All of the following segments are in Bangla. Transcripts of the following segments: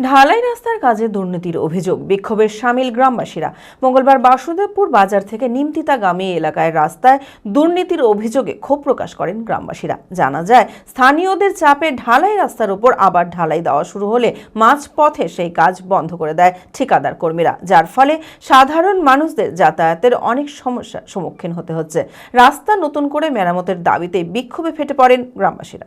ঢালাই রাস্তার কাজে দুর্নীতির অভিযোগ। বিক্ষোভের সামিল গ্রামবাসীরা। মঙ্গলবার বাসুদেবপুর বাজার থেকে নিমতিতাগামী এলাকায় রাস্তায় দুর্নীতির অভিযোগে ক্ষোভ প্রকাশ করেন গ্রামবাসীরা। জানা যায়, স্থানীয়দের চাপে ঢালাই রাস্তার উপর আবার ঢালাই দেওয়া শুরু হলে মাঝপথে সেই কাজ বন্ধ করে দেয় ঠিকাদার কর্মীরা, যার ফলে সাধারণ মানুষদের যাতায়াতের অনেক সমস্যার সম্মুখীন হতে হচ্ছে। রাস্তা নতুন করে মেরামতের দাবিতে বিক্ষোভে ফেটে পড়েন গ্রামবাসীরা।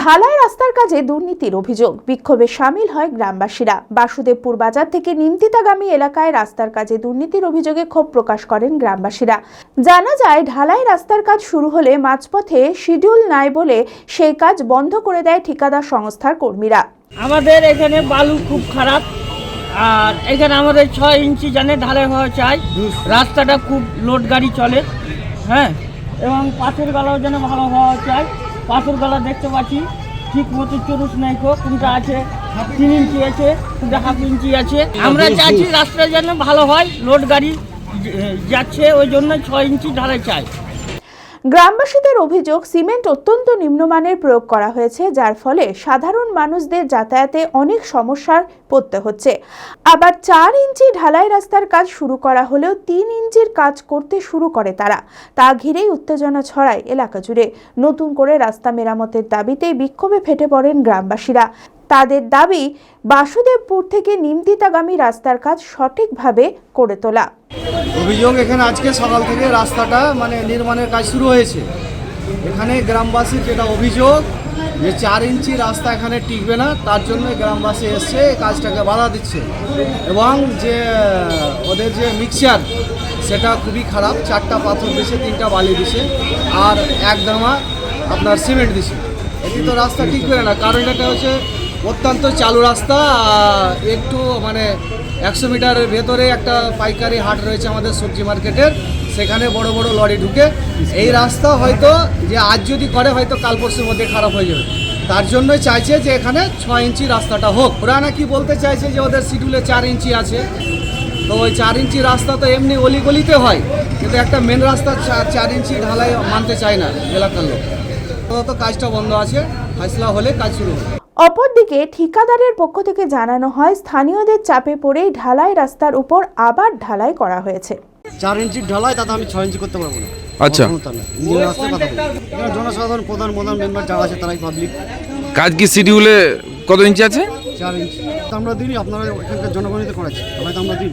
ঢালাই রাস্তার কাজে দুর্নীতির অভিযোগ। বিক্ষোভে সামিল হয় গ্রামবাসীরা। বাসুদেবপুর বাজার থেকে নিমতিতাগামী এলাকায় রাস্তার কাজে দুর্নীতির অভিযোগে ক্ষোভ প্রকাশ করেন গ্রামবাসীরা। জানা যায়, ঢালাই রাস্তার কাজ শুরু হলে মাঝপথে শিডিউল নাই বলে সেই কাজ বন্ধ করে দেয় ঠিকাদার সংস্থার কর্মীরা। আমাদের এখানে বালু খুব খারাপ। আর এখানে আমাদের ছয় ইঞ্চি জানে ঢালাই হওয়া চাই। রাস্তাটা খুব লোড গাড়ি চলে। হ্যাঁ? এবং পাথের গালাও যেন ভালো হওয়া চাই। পাথর গলা দেখতে পাচ্ছি। ঠিক মতো চরুস নাই কো কোনটা আছে তিন ইঞ্চি আছে কোনটা হাফ ইঞ্চি আছে। আমরা চাইছি রাস্তা যেন ভালো হয় লোড গাড়ি যাচ্ছে ওই জন্য ছয় ইঞ্চি ঢালাই চাই। গ্রামবাসীদের অভিযোগ সিমেন্ট অত্যন্ত নিম্নমানের প্রয়োগ করা হয়েছে, যার ফলে সাধারণ মানুষদের যাতায়াতে অনেক সমস্যার পড়তে হচ্ছে। আবার চার ইঞ্চি ঢালাই রাস্তার কাজ শুরু করা হলেও তিন ইঞ্চির কাজ করতে শুরু করে তারা। তা ঘিরেই উত্তেজনা ছড়ায় এলাকা জুড়ে। নতুন করে রাস্তা মেরামতের দাবিতে বিক্ষোভে ফেটে পড়েন গ্রামবাসীরা। তাদের দাবি, বাসুদেবপুর থেকে নিমতিতাগামী রাস্তার কাজ সঠিকভাবে করে তোলা। অভিযোগ এখানে আজকে সকাল থেকে রাস্তাটা মানে নির্মাণের কাজ শুরু হয়েছে। এখানে গ্রামবাসীর যেটা অভিযোগ যে চার ইঞ্চি রাস্তা এখানে টিকবে না, তার জন্য গ্রামবাসী এসছে কাজটাকে বাধা দিচ্ছে। এবং যে, ওদের যে মিক্সচার সেটা খুবই খারাপ। চারটা পাথর দিছে, তিনটা বালি দিছে, আর এক দামা আপনার সিমেন্ট দিছে। এটি তো রাস্তা টিকবে না, কারণ এটা হচ্ছে অত্যন্ত চালু রাস্তা একটু মানে একশো মিটারের ভেতরে একটা পাইকারি হাট রয়েছে আমাদের সবজি মার্কেটের, সেখানে বড় বড় লরি ঢুকে। এই রাস্তা হয়তো যে আজ যদি করে, হয়তো কাল পরশুর মধ্যে খারাপ হয়ে যাবে। তার জন্যই চাইছে যে এখানে ছয় ইঞ্চি রাস্তাটা হোক। ওরা নাকি বলতে চাইছে যে ওদের শিডিউলে চার ইঞ্চি আছে? তো ওই চার ইঞ্চি রাস্তা তো এমনি অলিগলিতে হয়, কিন্তু একটা মেন রাস্তা চার ইঞ্চি ঢালাই মানতে চায় না এলাকার লোক। তো কাজটা বন্ধ আছে, ফাইসলা হলে কাজ শুরু হবে। অপরদিকে ঠিকাদারের পক্ষ থেকে জানানো হয় স্থানীয়দের চাপে পড়েই ঢালাই রাস্তার উপর আবার ঢালাই করা হয়েছে। চার ইঞ্চি ঢালাই তাতে আমি ছয় ইঞ্চি করতে পারব না। আচ্ছা। জনসাধারণ প্রধান প্রধান মেম্বার যারা আছে তারাই পাবলিক কাজ কি শিডিউলে কত ইঞ্চি আছে? চার ইঞ্চি। তো আমরা দিনই আপনারা এখানকার জনগণিত করাচ্ছি। তাহলে তো আমরা দিন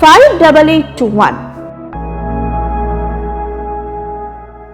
five double eight two one